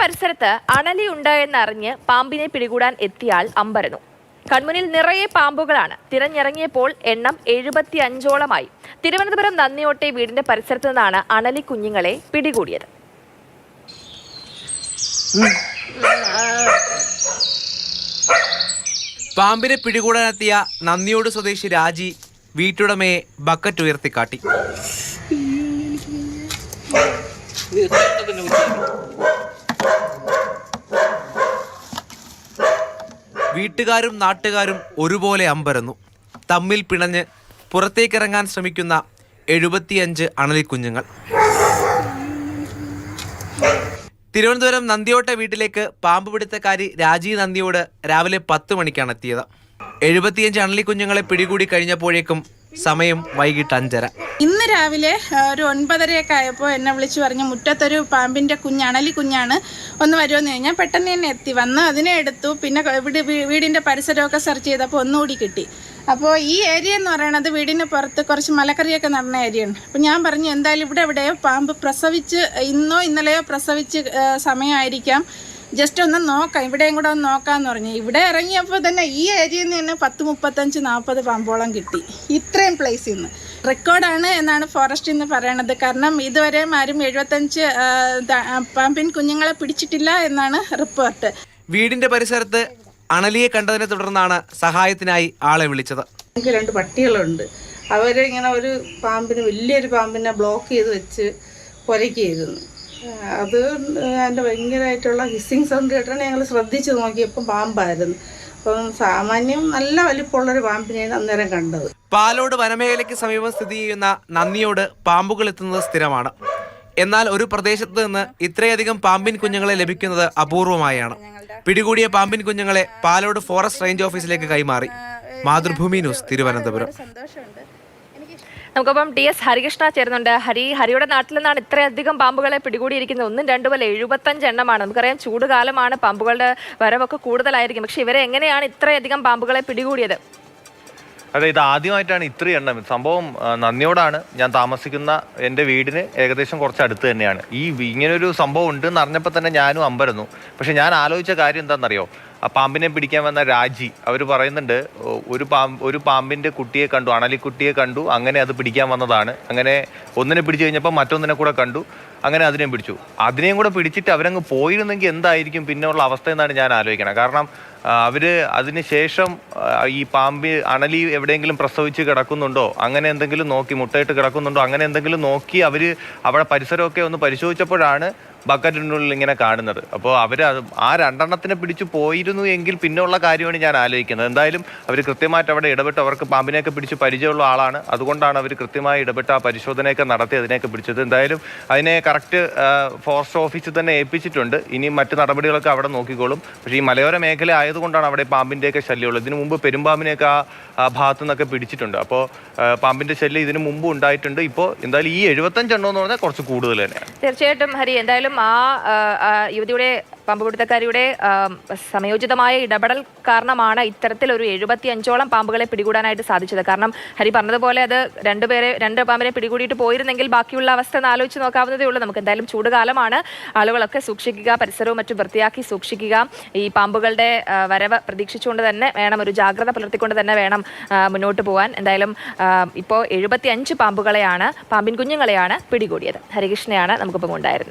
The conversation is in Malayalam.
പരിസരത്ത് അണലി ഉണ്ട് എന്നറിഞ്ഞ് പാമ്പിനെ പിടികൂടാൻ എത്തിയാൽ അമ്പരന്നു. കൺമുനിൽ നിറയെ പാമ്പുകളാണ്. തിരഞ്ഞിറങ്ങിയപ്പോൾ എണ്ണം എഴുപത്തി അഞ്ചോളമായി തിരുവനന്തപുരം നന്ദിയോട്ടെ വീടിന്റെ പരിസരത്ത് നിന്നാണ് അണലി കുഞ്ഞുങ്ങളെ പിടികൂടിയത്. പാമ്പിനെ പിടികൂടാനെത്തിയ നന്ദിയോട് സ്വദേശി രാജി വീട്ടുടമയെ ബക്കറ്റ് ഉയർത്തിക്കാട്ടി. വീട്ടുകാരും നാട്ടുകാരും ഒരുപോലെ അമ്പരന്നു. തമ്മിൽ പിണഞ്ഞ് പുറത്തേക്കിറങ്ങാൻ ശ്രമിക്കുന്ന എഴുപത്തിയഞ്ച് അണലിക്കുഞ്ഞുങ്ങൾ തിരുവനന്തപുരം നന്ദിയോട്ട വീട്ടിലേക്ക് പാമ്പ് പിടുത്തക്കാരി രാജീവ് നന്ദിയോട് രാവിലെ പത്ത് മണിക്കാണ് എത്തിയത്. എഴുപത്തിയഞ്ച് അണലിക്കുഞ്ഞുങ്ങളെ പിടികൂടി കഴിഞ്ഞപ്പോഴേക്കും സമയം വൈകിട്ട് അഞ്ചര. ഇന്ന് രാവിലെ ഒരു ഒൻപതരയൊക്കെ ആയപ്പോൾ എന്നെ വിളിച്ചു പറഞ്ഞു മുറ്റത്തൊരു പാമ്പിന്റെ കുഞ്ഞ് അണലി കുഞ്ഞാണ് ഒന്ന് വരുമെന്ന് കഴിഞ്ഞാൽ പെട്ടെന്ന് തന്നെ എത്തി. വന്ന് അതിനെ എടുത്തു. പിന്നെ വീടിന്റെ വീടിന്റെ പരിസരമൊക്കെ സെർച്ച് ചെയ്തപ്പോൾ ഒന്നുകൂടി കിട്ടി. അപ്പോൾ ഈ ഏരിയ എന്ന് പറയുന്നത് വീടിന് പുറത്ത് കുറച്ച് മലക്കറിയൊക്കെ നടന്ന ഉണ്ട് അപ്പോൾ ഞാൻ പറഞ്ഞു എന്തായാലും ഇവിടെ എവിടെയോ പാമ്പ് പ്രസവിച്ച് ഇന്നോ ഇന്നലെയോ പ്രസവിച്ച് സമയമായിരിക്കാം. ജസ്റ്റ് ഒന്ന് നോക്കാം. ഇവിടെയും കൂടെ ഒന്ന് നോക്കാന്ന് പറഞ്ഞു. ഇവിടെ ഇറങ്ങിയപ്പോൾ തന്നെ ഈ ഏരിയയിൽ നിന്ന് തന്നെ പത്ത് മുപ്പത്തഞ്ച് നാൽപ്പത് പാമ്പോളം കിട്ടി. ഇത്രയും പ്ലേസിൽ നിന്ന് റെക്കോർഡാണ് എന്നാണ് ഫോറസ്റ്റ് എന്ന് പറയണത്. കാരണം ഇതുവരെ ആരും എഴുപത്തഞ്ച് പാമ്പിൻ കുഞ്ഞുങ്ങളെ പിടിച്ചിട്ടില്ല എന്നാണ് റിപ്പോർട്ട് വീടിന്റെ പരിസരത്ത് അണലിയെ കണ്ടതിനെ തുടർന്നാണ് സഹായത്തിനായി ആളെ വിളിച്ചത്. എനിക്ക് രണ്ട് പട്ടികളുണ്ട്. അവർ ഇങ്ങനെ ഒരു പാമ്പിന് വലിയൊരു പാമ്പിനെ ബ്ലോക്ക് ചെയ്ത് വെച്ച് കുരയ്ക്കായിരുന്നു അത് അതിന്റെ ഭയങ്കരമായിട്ടുള്ള ഹിസ്സിങ് സൗണ്ട് കേട്ടാണ് ഞങ്ങൾ ശ്രദ്ധിച്ച് നോക്കിയപ്പോൾ പാമ്പായിരുന്നു. അപ്പം സാമാന്യം നല്ല വലിപ്പമുള്ളൊരു പാമ്പിനെയാണ് അന്നേരം കണ്ടത്. പാലോട് വനമേഖലയ്ക്ക് സമീപം സ്ഥിതി ചെയ്യുന്ന നന്ദിയോട് പാമ്പുകൾ എത്തുന്നത് സ്ഥിരമാണ്. എന്നാൽ ഒരു പ്രദേശത്ത് നിന്ന് ഇത്രയധികം പാമ്പിൻ കുഞ്ഞുങ്ങളെ ലഭിക്കുന്നത് അപൂർവമായാണ്. പിടികൂടിയ പാമ്പിൻ കുഞ്ഞുങ്ങളെ പാലോട് ഫോറസ്റ്റ് റേഞ്ച് ഓഫീസിലേക്ക് കൈമാറി. മാതൃഭൂമി ന്യൂസ് തിരുവനന്തപുരം. സന്തോഷമുണ്ട്. നമുക്കൊപ്പം ടി എസ് ഹരികൃഷ്ണ ചേരുന്നുണ്ട്. ഹരി ഹരിയുടെ നാട്ടിൽ നിന്നാണ് ഇത്രയധികം പാമ്പുകളെ പിടികൂടിയിരിക്കുന്നത്. ഒന്നും രണ്ടുമല്ല എഴുപത്തഞ്ച് എണ്ണമാണ്. നമുക്കറിയാം ചൂടുകാലമാണ് പാമ്പുകളുടെ വരവൊക്കെ കൂടുതലായിരിക്കും. പക്ഷെ ഇവരെ എങ്ങനെയാണ് ഇത്രയധികം പാമ്പുകളെ പിടികൂടിയത്? അതെ ഇത് ആദ്യമായിട്ടാണ് ഇത്രയും എണ്ണം. സംഭവം നന്ദിയോടാണ് ഞാൻ താമസിക്കുന്ന എന്റെ വീടിന് ഏകദേശം കുറച്ച് അടുത്ത് തന്നെയാണ്. ഈ ഇങ്ങനൊരു സംഭവം ഉണ്ട് എന്ന് അറിഞ്ഞപ്പോൾ തന്നെ ഞാനും അമ്പരന്നു. പക്ഷെ ഞാൻ ആലോചിച്ച കാര്യം എന്താണെന്നറിയോ? ആ പാമ്പിനെ പിടിക്കാൻ വന്ന രാജി അവർ പറയുന്നുണ്ട് ഒരു പാമ്പ് ഒരു പാമ്പിന്റെ കുട്ടിയെ കണ്ടു അണലിക്കുട്ടിയെ കണ്ടു അങ്ങനെ അത് പിടിക്കാൻ വന്നതാണ്. അങ്ങനെ ഒന്നിനെ പിടിച്ചു കഴിഞ്ഞപ്പോൾ മറ്റൊന്നിനെ കൂടെ കണ്ടു അങ്ങനെ അതിനെയും പിടിച്ചു. അതിനെയും കൂടെ പിടിച്ചിട്ട് അവരങ്ങ് പോയിരുന്നെങ്കിൽ എന്തായിരിക്കും പിന്നെയുള്ള അവസ്ഥ എന്നാണ് ഞാൻ ആലോചിക്കണം കാരണം അവർ അവർ അതിന് ശേഷം ഈ പാമ്പ് അണലി എവിടെയെങ്കിലും പ്രസവിച്ച് കിടക്കുന്നുണ്ടോ അങ്ങനെ എന്തെങ്കിലും നോക്കി മുട്ടയിട്ട് കിടക്കുന്നുണ്ടോ അങ്ങനെ എന്തെങ്കിലും നോക്കി അവർ അവിടെ പരിസരമൊക്കെ ഒന്ന് പരിശോധിച്ചപ്പോഴാണ് ബക്കറ്റിനുള്ളിൽ ഇങ്ങനെ കാണുന്നത്. അപ്പോൾ അവർ ആ രണ്ടെണ്ണത്തിനെ പിടിച്ചു പോയിരുന്നു എങ്കിൽ പിന്നെ ഉള്ള കാര്യമാണ് ഞാൻ ആലോചിക്കുന്നത്. എന്തായാലും അവർ കൃത്യമായിട്ട് അവിടെ ഇടപെട്ട് അവർക്ക് പാമ്പിനെയൊക്കെ പിടിച്ച് പരിചയമുള്ള ആളാണ്. അതുകൊണ്ടാണ് അവർ കൃത്യമായി ഇടപെട്ട് ആ പരിശോധനയൊക്കെ നടത്തി അതിനെയൊക്കെ പിടിച്ചത്. എന്തായാലും അതിനെ കറക്റ്റ് ഫോറസ്റ്റ് ഓഫീസിൽ തന്നെ ഏൽപ്പിച്ചിട്ടുണ്ട്. ഇനി മറ്റു നടപടികളൊക്കെ അവിടെ നോക്കിക്കോളും. പക്ഷേ ഈ മലയോര മേഖല ആയതുകൊണ്ടാണ് അവിടെ പാമ്പിന്റെയൊക്കെ ശല്യമുള്ളത് ഇതിനു മുമ്പ് പെരുമ്പാമ്പിനെയൊക്കെ ആ ഭാഗത്തു നിന്നൊക്കെ പിടിച്ചിട്ടുണ്ട്. അപ്പോൾ പാമ്പിന്റെ ശല്യം ഇതിനു മുമ്പ് ഉണ്ടായിട്ടുണ്ട്. ഇപ്പോൾ എന്തായാലും ഈ എഴുപത്തഞ്ചെണ്ണം എന്ന് പറഞ്ഞാൽ കുറച്ച് കൂടുതൽ തന്നെയാണ്. തീർച്ചയായിട്ടും ഹരി എന്തായാലും ആ ആ, യുവതിയുടെ പാമ്പുപിടുത്തക്കാരിയുടെ സമയോചിതമായ ഇടപെടൽ കാരണമാണ് ഇത്തരത്തിലൊരു എഴുപത്തി അഞ്ചോളം പാമ്പുകളെ പിടികൂടാനായിട്ട് സാധിച്ചത്. കാരണം ഹരി പറഞ്ഞതുപോലെ അത് രണ്ടുപേരെ രണ്ട് പാമ്പിനെ പിടികൂടിയിട്ട് പോയിരുന്നെങ്കിൽ ബാക്കിയുള്ള അവസ്ഥ ഒന്ന് ആലോചിച്ച് നോക്കാവുന്നതേ ഉള്ളൂ. നമുക്ക് എന്തായാലും ചൂടുകാലമാണ്. ആളുകളൊക്കെ സൂക്ഷിക്കുക പരിസരവും മറ്റും വൃത്തിയാക്കി സൂക്ഷിക്കുക. ഈ പാമ്പുകളുടെ വരവ് പ്രതീക്ഷിച്ചുകൊണ്ട് തന്നെ വേണം ഒരു ജാഗ്രത പുലർത്തിക്കൊണ്ട് തന്നെ വേണം മുന്നോട്ട് പോകാൻ എന്തായാലും ഇപ്പോൾ എഴുപത്തി അഞ്ച് പാമ്പുകളെയാണ് പാമ്പിൻ കുഞ്ഞുങ്ങളെയാണ് പിടികൂടിയത്. ഹരികൃഷ്ണയാണ് നമുക്കിപ്പം ഉണ്ടായിരുന്നത്.